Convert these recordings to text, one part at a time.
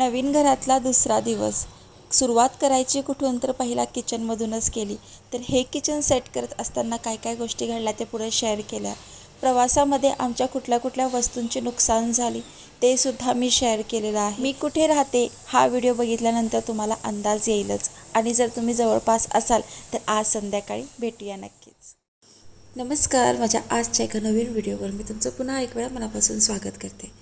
नवीन घरातला दुसरा दिवस. सुरुवात करायची कुठून तर पहिला किचनमधूनच केली. तर हे किचन सेट करत असताना काय काय गोष्टी घडल्या ते पुढे शेअर केल्या. प्रवासामध्ये आमच्या कुठल्या कुठल्या वस्तूंची नुकसान झाली ते सुद्धा मी शेअर केलेलं आहे. मी कुठे राहते हा व्हिडिओ बघितल्यानंतर तुम्हाला अंदाज येईलच. आणि जर तुम्ही जवळपास असाल तर आज संध्याकाळी भेटूया नक्कीच. नमस्कार माझ्या आजच्या एका नवीन व्हिडिओवर मी तुमचं पुन्हा एक वेळा मनापासून स्वागत करते.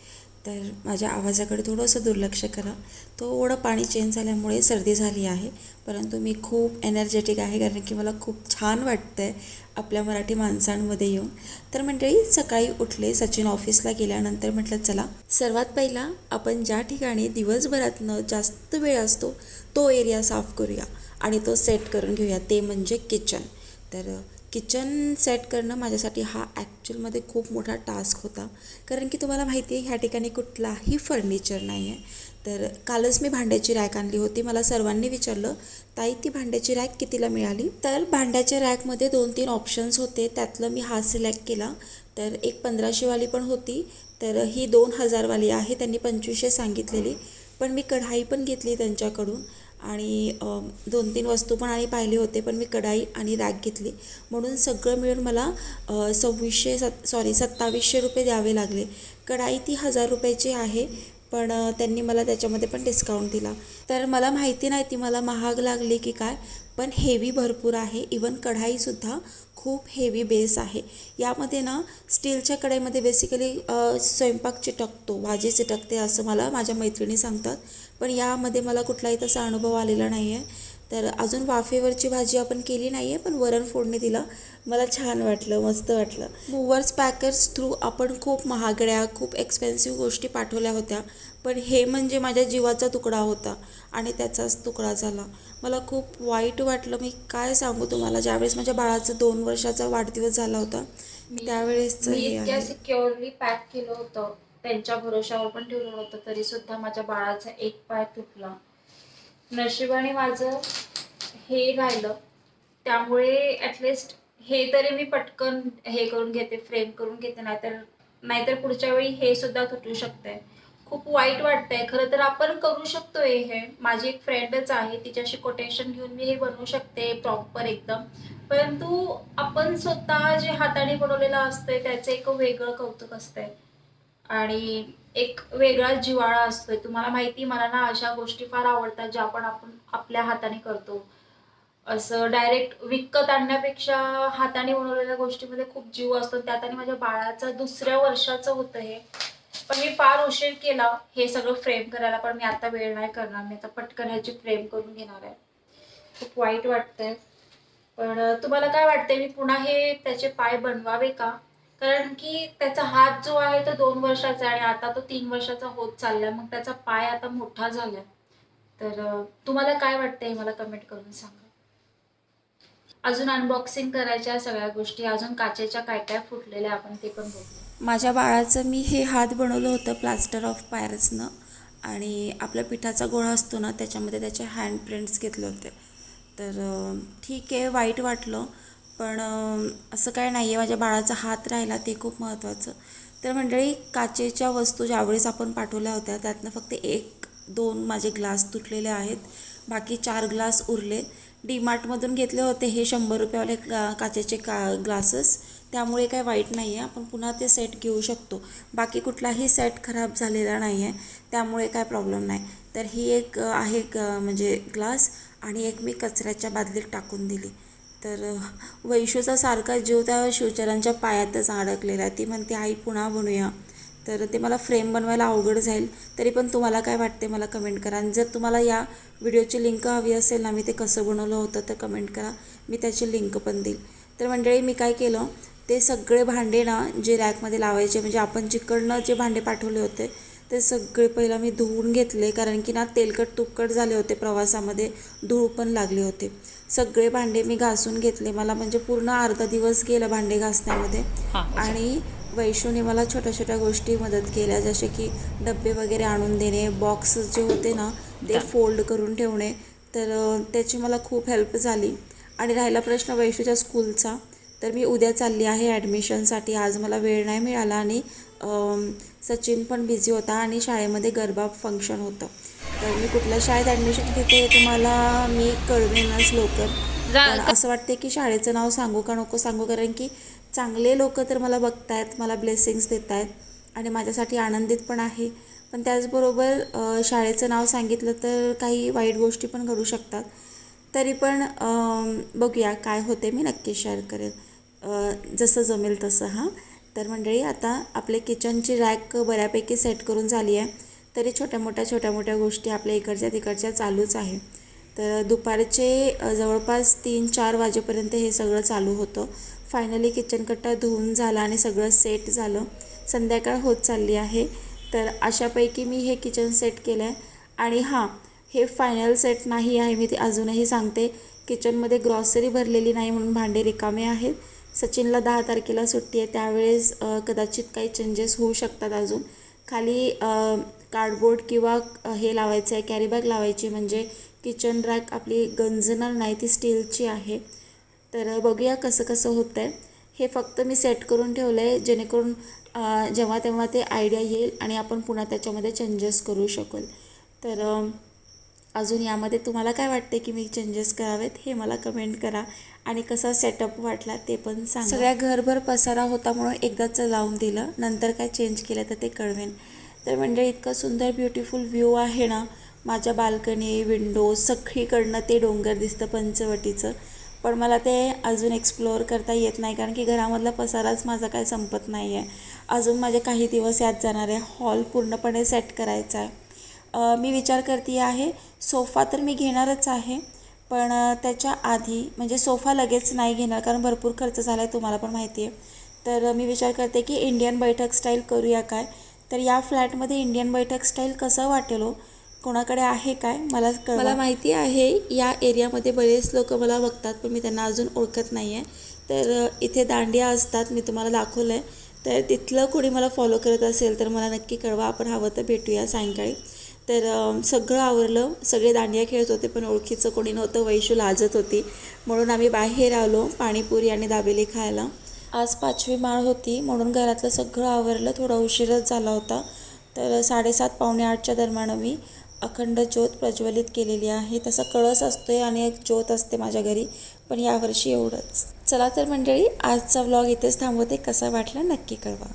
तर माझ्या आवाजाकडे थोडंसं दुर्लक्ष करा. थोडं पाणी चेंज झाल्यामुळे सर्दी झाली आहे. परंतु मी खूप एनर्जेटिक आहे कारण की मला खूप छान वाटतं आहे आपल्या मराठी माणसांमध्ये येऊन. तर मंडळी सकाळी उठले सचिन ऑफिसला गेल्यानंतर म्हटलं चला सर्वात पहिला आपण ज्या ठिकाणी दिवसभरातनं जास्त वेळ असतो तो एरिया साफ करूया आणि तो सेट करून घेऊया. ते म्हणजे किचन तर किचन सेट करणं माझ्यासाठी हा ॲक्च्युअलमध्ये खूप मोठा टास्क होता. कारण की तुम्हाला माहिती आहे ह्या ठिकाणी कुठलाही फर्निचर नाही आहे तर कालच मी भांड्याची रॅक आणली होती. मला सर्वांनी विचारलं ताई ती भांड्याची रॅक कितीला मिळाली? तर भांड्याच्या रॅकमध्ये दोन तीन ऑप्शन्स होते. त्यातलं मी हा सिलेक्ट केला. तर एक पंधराशेवाली पण होती. तर ही दोन हजारवाली आहे. त्यांनी पंचवीसशे सांगितलेली. पण मी कढाई पण घेतली त्यांच्याकडून. आणि दोन तीन वस्तू पण आणि पाहिले होते पण मी कढाई आणि रॅक घेतली. म्हणून सगळं मिळून मला सव्वीसशे सत सॉरी सत्तावीसशे रुपये द्यावे लागले. कढाई ती हजार रुपयाची आहे पण त्यांनी मला त्याच्यामध्ये पण डिस्काउंट दिला. तर मला माहिती नाही ती मला महाग लागली की काय पण हेवी भरपूर आहे. इवन कढाईसुद्धा खूप हेवी बेस आहे. यामध्ये ना स्टीलच्या कढईमध्ये बेसिकली स्वयंपाक चिटकतो भाजी चिटकते असं मला माझ्या मैत्रिणी सांगतात. पण यामध्ये मला कुठलाही तसा अनुभव आलेला नाही आहे तर अजून वाफेवरची भाजी आपण केली नाही आहे पण वरण फोडणी दिला. मला छान वाटलं मस्त वाटलं. मूवर्स पॅकर्स थ्रू आपण खूप महागड्या खूप एक्सपेन्सिव्ह गोष्टी पाठवल्या होत्या पण हे म्हणजे माझ्या जीवाचा तुकडा होता आणि त्याचाच तुकडा झाला. मला खूप वाईट वाटलं मी काय सांगू तुम्हाला? ज्यावेळेस माझ्या बाळाचा दोन वर्षाचा वाढदिवस झाला होता त्यावेळेस सिक्युअरली पॅक केलं होतं त्यांच्या भरोशावर पण ठेवलं होतं तरी सुद्धा माझ्या बाळाचा एक पाय तुटला. नशिबाने माझं हे राहिलं. त्यामुळे ॲटलिस्ट हे तरी मी पटकन हे करून घेते फ्रेम करून घेते नाहीतर नाहीतर पुढच्या वेळी हे सुद्धा तुटू शकतंय. खूप वाईट वाटतंय. खरं तर आपण करू शकतोय हे. माझी एक फ्रेंडच आहे तिच्याशी कोटेशन घेऊन मी हे बनवू शकते प्रॉपर एकदम. परंतु आपण स्वतः जे हाताने बनवलेलं असतंय त्याचं एक वेगळं कौतुक असतंय. आणि एक वेगळा जिव्हाळा असतोय. तुम्हाला माहिती मला ना अशा गोष्टी फार आवडतात ज्या आपण आपण आपल्या हाताने करतो. असं डायरेक्ट विकत आणण्यापेक्षा हाताने बनवलेल्या गोष्टीमध्ये खूप जीव असतो. त्यात आणि माझ्या बाळाचं दुसऱ्या वर्षाचं होतं हे. पण मी फार उशीर केला हे सगळं फ्रेम करायला पण मी आता वेळ नाही करणार. मी आता पटकन ह्याची फ्रेम करून घेणार आहे. खूप वाईट वाटतंय. पण तुम्हाला काय वाटतंय? मी पुन्हा हे त्याचे पाय बनवावे का? कारण की त्याचा हात जो आहे तो दोन वर्षाचा आहे आणि आता तो तीन वर्षाचा होत चाललाय. मग त्याचा पाय आता मोठा झालाय. तर तुम्हाला काय वाटतंय मला कमेंट करून सांगा. अजून अनबॉक्सिंग करायच्या सगळ्या गोष्टी अजून काचेच्या काय काय फुटलेल्या आपण ते पण बघू माझ्या बाळाचं मी हे हात बनवलं होतं प्लास्टर ऑफ पायरसनं आणि आपला पिठाचा गोळा असतो ना त्याच्यामध्ये त्याचे हँड प्रिंट्स घेतले होते. तर ठीक आहे वाईट वाटलं. पण असं काय नाही आहे माझ्या बाळाचा हात राहिला ते खूप महत्त्वाचं तर मंडळी काचेच्या वस्तू ज्यावेळेस आपण पाठवल्या होत्या त्यातनं फक्त एक दोन माझे ग्लास तुटलेले आहेत. बाकी चार ग्लास उरले. डीमार्टमधून घेतले होते हे शंभर रुपयावाले काचेचे का ग्लासेस. त्यामुळे काय वाईट नाही आहे आपण पुन्हा ते सेट घेऊ शकतो. बाकी कुठलाही सेट खराब झालेला नाही आहे त्यामुळे काय प्रॉब्लेम नाही. तर ही एक आहे ग म्हणजे ग्लास आणि एक मी कचऱ्याच्या बादलीत टाकून दिली. तर वैशूचा सारखा जीव त्या शिवचरांच्या पायातच अडकलेला आहे. ती म्हणते आई पुन्हा बनवूया तर ते मला फ्रेम बनवायला अवघड जाईल. तरी पण तुम्हाला काय वाटते मला कमेंट करा. आणि जर तुम्हाला या व्हिडिओची लिंक हवी असेल ना मी ते कसं बनवलं होतं तर कमेंट करा. मी त्याची लिंक पण देईल. तर मंडळी मी काय केलं ते सगळे भांडे ना जे रॅकमध्ये लावायचे म्हणजे आपण जिकडनं जे भांडे पाठवले होते ते सगळे पहिला मी धुवून घेतले कारण की ना तेलकट तुपकट झाले होते प्रवासामध्ये धूळ पण लागले होते. सगळे भांडे मी घासून घेतले. मला म्हणजे पूर्ण अर्धा दिवस गेला भांडे घासण्यामध्ये. आणि वैशूने मला छोट्या छोट्या गोष्टी मदत केल्या जसे की डबे वगैरे आणून देणे बॉक्स जे होते ना ते फोल्ड करून ठेवणे. तर त्याची मला खूप हेल्प झाली. आणि राहिला प्रश्न वैशूच्या स्कूलचा तर मी उद्या चालली आहे ॲडमिशनसाठी आज मला वेळ नाही मिळाला आणि सचिन पण बिझी होता आणि शाळेमध्ये गरबा फंक्शन होतं. तर मी कुठल्या शाळेत ॲडमिशन घेते तुम्हाला मी कळवेनच लवकर. असं वाटते की शाळेचं नाव सांगू का नको सांगू? कारण की चांगले लोक तर मला बघतायत मला ब्लेसिंग्स देत आहेत आणि माझ्यासाठी आनंदित पण आहे. पण त्याचबरोबर शाळेचं नाव सांगितलं तर काही वाईट गोष्टी पण घडू शकतात. तरी पण बघूया काय होते मी नक्की शेअर करेन. जसं जमेल तसं हां. तर मंडळी आता आपले किचनची रॅक बऱ्यापैकी सेट करून झाली आहे. तरी छोट्या मोठ्या छोट्या मोठ्या गोष्टी आपल्या इकडच्या तिकडच्या चालूच आहे. तर दुपारचे जवळपास तीन चार वाजेपर्यंत हे सगळं चालू होतं. फायनली किचन कट्टा धुवून झाला आणि सगळं सेट झालं. संध्याकाळ होत चालली आहे. तर अशापैकी मी हे किचन सेट केलं आहे आणि हां हे फायनल सेट नाही आहे मी ते अजूनही सांगते. किचनमध्ये ग्रॉसरी भरलेली नाही म्हणून भांडे रिकामे आहेत. सचिनला दहा तारखेला सुट्टी आहे त्यावेळेस कदाचित काही चेंजेस होऊ शकतात अजून. खाली कार्डबोर्ड किंवा हे लावायचं आहे कॅरीबॅग लावायची म्हणजे किचन रॅक आपली गंजणार नाही ती स्टीलची आहे. तर बघूया कसं कसं होतं आहे हे फक्त मी सेट करून ठेवलं आहे जेणेकरून जेव्हा तेव्हा ते आयडिया येईल आणि आपण पुन्हा त्याच्यामध्ये चेंजेस करू शकू तर अजून यामध्ये तुम्हाला काय वाटते की मी चेंजेस करावेत हे मला कमेंट करा. आणि कसा सेटअप वाटला ते पण सांगा. सगळ्या घरभर पसारा होता म्हणून एकदाच लावून दिलं. नंतर काय चेंज केलं तर ते कळवेन. तर म्हणजे इतकं सुंदर ब्युटिफुल व्ह्यू आहे ना. माझ्या बाल्कनी विंडो सगळीकडनं ते डोंगर दिसतं पंचवटीचं. पण मला ते अजून एक्सप्लोअर करता येत नाही कारण की घरामधला पसाराच माझा काय संपत नाही आहे अजून माझे काही दिवस यात जाणार आहे. हॉल पूर्णपणे सेट करायचा आहे. मी विचार करते आहे सोफा तर मी घेणारच आहे पण त्याच्या आधी म्हणजे सोफा लगेच नाही घेणार कारण भरपूर खर्च झाला आहे तुम्हाला पण माहिती आहे. तर मी विचार करते की इंडियन बैठक स्टाईल करूया काय? तर या फ्लॅटमध्ये इंडियन बैठक स्टाईल कसं वाटेल हो? कोणाकडे आहे काय? मला मला माहिती आहे या एरियामध्ये बरेच लोक मला बघतात पण मी त्यांना अजून ओळखत नाही आहे तर इथे दांडिया असतात मी तुम्हाला दाखवलं आहे तर तिथलं कोणी मला फॉलो करत असेल तर मला नक्की कळवा आपण हवं तर भेटूया सायंकाळी. तर सगळं आवरलं. सगळे दांडिया खेळत होते पण ओळखीचं कोणी नव्हतं. वैशू लाजत होती. म्हणून आम्ही बाहेर आलो पाणीपुरी आणि दाबेली खायला. आज पाचवी माळ होती. म्हणून घरातलं सगळं आवरलं. थोडा उशीरच झाला होता. तर साडेसात पावणे आठच्या दरम्यान मी अखंड ज्योत प्रज्वलित केलेली आहे. तसा कळस असतो आहे आणि एक ज्योत असते माझ्या घरी पण यावर्षी एवढंच. चला तर मंडळी आजचा व्लॉग इथेच थांबवते. कसा वाटला नक्की कळवा.